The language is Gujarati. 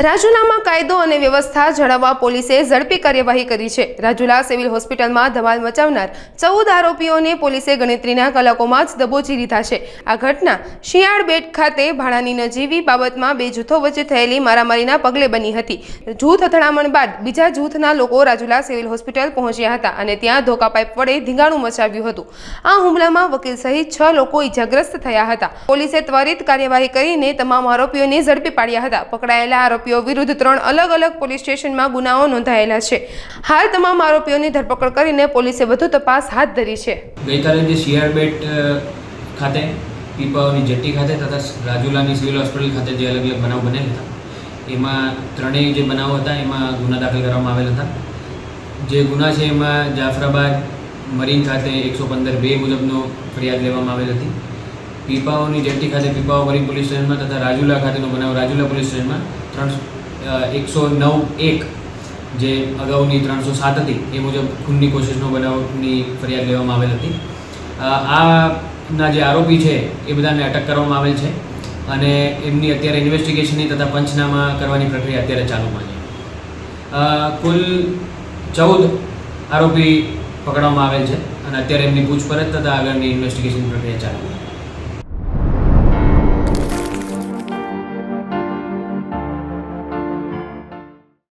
રાજુલામાં કાયદો અને વ્યવસ્થા જાળવવા પોલીસે ઝડપી કાર્યવાહી કરી છે. રાજુલા સિવિલ હોસ્પિટલમાં ધમાલ મચાવનાર ચૌદ આરોપીઓને પોલીસે ગણતરીના કલાકોમાં જ દબોચી લીધા છે. આ ઘટના શિયાળ બેટ ખાતે ભાડાની નજીવી બાબતમાં બે જૂથો વચ્ચે થયેલી મારામારીના પગલે બની હતી. જૂથ અથડામણ બાદ બીજા જૂથના લોકો રાજુલા સિવિલ હોસ્પિટલ પહોંચ્યા હતા અને ત્યાં ધોકા પાઇપ વડે ધીંગાણું મચાવ્યું હતું. આ હુમલામાં વકીલ સહિત છ લોકો ઇજાગ્રસ્ત થયા હતા. પોલીસે ત્વરિત કાર્યવાહી કરીને તમામ આરોપીઓને ઝડપી પાડ્યા હતા. પકડાયેલા આરોપીઓ વિરુદ્ધ ત્રણ અલગ અલગ પોલીસ સ્ટેશનમાં ગુનાઓ નોંધાયેલા છે. હાલ તમામ આરોપીઓની ધરપકડ કરીને પોલીસે વધુ તપાસ હાથ ધરી છે. ગઈકાલે જે શિયાળબેટ ખાતે, પીપાઓની જટ્ટી ખાતે તથા રાજુલાની સિવિલ હોસ્પિટલ ખાતે જે અલગ અલગ બનાવ બનેલ હતા, એમાં ત્રણેય જે બનાવો હતા, એમાં ગુના દાખલ કરવામાં આવેલા હતા. જે ગુના છે એમાં જાફરાબાદ મરીન ખાતે એકસો પંદર બે મુજબનો ફરિયાદ લેવામાં આવેલ હતી. પીપાઓની જેટ્ટી ખાતે પીપાઓ વરી પોલીસ સ્ટેશનમાં તથા રાજુલા ખાતેનો બનાવ રાજુલા પોલીસ સ્ટેશનમાં ત્રણ એકસો નવ એક જે અગાઉની ત્રણસો સાત હતી, એ મુજબ ખૂનની કોશિશનો બનાવની ફરિયાદ લેવામાં આવેલ હતી. આના જે આરોપી છે, એ બધાને અટક કરવામાં આવેલ છે અને એમની અત્યારે ઇન્વેસ્ટિગેશનની તથા પંચનામા કરવાની પ્રક્રિયા અત્યારે ચાલુમાં છે. કુલ ચૌદ આરોપી પકડવામાં આવેલ છે અને અત્યારે એમની પૂછપરછ તથા આગળની ઇન્વેસ્ટિગેશન પ્રક્રિયા ચાલુ છે.